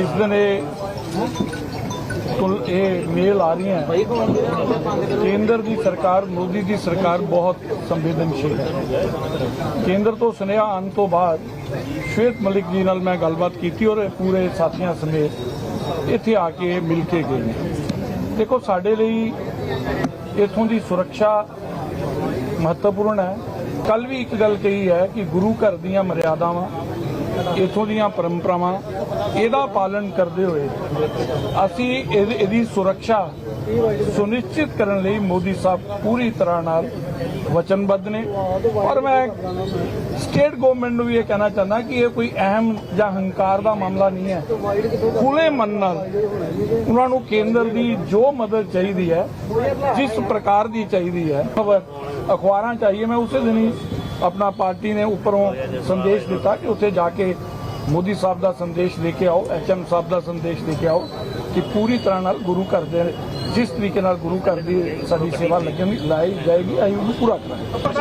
ਜਿਸ ਦਿਨ ਇਹ ਕੁਲ ਇਹ ਮੇਲ ਆ ਰਹੀਆਂ ਹੈ, ਕੇਂਦਰ ਦੀ ਸਰਕਾਰ, ਮੋਦੀ ਦੀ ਸਰਕਾਰ ਬਹੁਤ ਸੰਵੇਦਨਸ਼ੀਲ ਹੈ। ਕੇਂਦਰ ਤੋਂ ਸੁਨੇਹਾ ਆਉਣ ਤੋਂ ਬਾਅਦ ਸ਼ਵੇਤ ਮਲਿਕ ਜੀ ਨਾਲ ਮੈਂ ਗੱਲਬਾਤ ਕੀਤੀ ਔਰ ਇਹ ਪੂਰੇ ਸਾਥੀਆਂ ਸਮੇਤ ਇੱਥੇ ਆ ਕੇ ਮਿਲ ਕੇ ਗਏ ਨੇ। ਦੇਖੋ, ਸਾਡੇ ਲਈ ਇਥੋਂ ਦੀ ਸੁਰੱਖਿਆ ਮਹੱਤਵਪੂਰਨ ਹੈ। ਕੱਲ ਵੀ ਇੱਕ ਗੱਲ ਕਹੀ ਹੈ ਕਿ ਗੁਰੂ ਘਰ ਦੀਆਂ ਮਰਿਆਦਾਵਾਂ ਇਥੋਂ ਦੀਆਂ ਪਰੰਪਰਾਵਾਂ ਇਹਦਾ ਪਾਲਣ ਕਰਦੇ ਹੋਏ ਅਸੀਂ ਇਹਦੀ ਸੁਰੱਖਿਆ ਸੁਨਿਸ਼ਚਿਤ ਕਰਨ ਲਈ ਮੋਦੀ ਸਾਹਿਬ ਪੂਰੀ ਤਰ੍ਹਾਂ ਨਾਲ ਵਚਨਬੱਧ ਨੇ। ਔਰ ਮੈਂ ਸਟੇਟ ਗਵਰਨਮੈਂਟ ਨੂੰ ਵੀ ਇਹ ਕਹਿਣਾ ਚਾਹੁੰਦਾ ਕਿ ਇਹ ਕੋਈ ਅਹਿਮ ਜਾਂ ਹੰਕਾਰ ਦਾ ਮਾਮਲਾ ਨਹੀਂ ਹੈ। ਖੁੱਲੇ ਮਨ ਨਾਲ ਉਹਨਾਂ ਨੂੰ ਕੇਂਦਰ ਦੀ ਜੋ ਮਦਦ ਚਾਹੀਦੀ ਹੈ, ਜਿਸ ਪ੍ਰਕਾਰ ਦੀ ਚਾਹੀਦੀ ਹੈ ਖਬਰ ਅਖਬਾਰਾਂ ਚਾਹੀਏ, ਮੈਂ ਉਸੇ ਦਿਨ ਹੀ ਆਪਣਾ ਪਾਰਟੀ ਨੇ ਉੱਪਰੋਂ ਸੰਦੇਸ਼ ਦਿੱਤਾ ਕਿ ਉੱਥੇ ਜਾ ਕੇ ਮੋਦੀ ਸਾਹਿਬ ਦਾ ਸੰਦੇਸ਼ ਲੈ ਕੇ ਆਓ, ਐਚਐਮ ਸਾਹਿਬ ਦਾ ਸੰਦੇਸ਼ ਲੈ ਕੇ ਆਓ ਕਿ ਪੂਰੀ ਤਰ੍ਹਾਂ ਨਾਲ ਗੁਰੂ ਘਰ ਦੇ, ਜਿਸ ਤਰੀਕੇ ਨਾਲ ਗੁਰੂ ਘਰ ਦੀ ਸਾਡੀ ਸੇਵਾ ਲੱਗਣ ਲਾਈ ਜਾਏਗੀ, ਅਸੀਂ ਉਹਨੂੰ ਪੂਰਾ ਕਰਾਂਗੇ।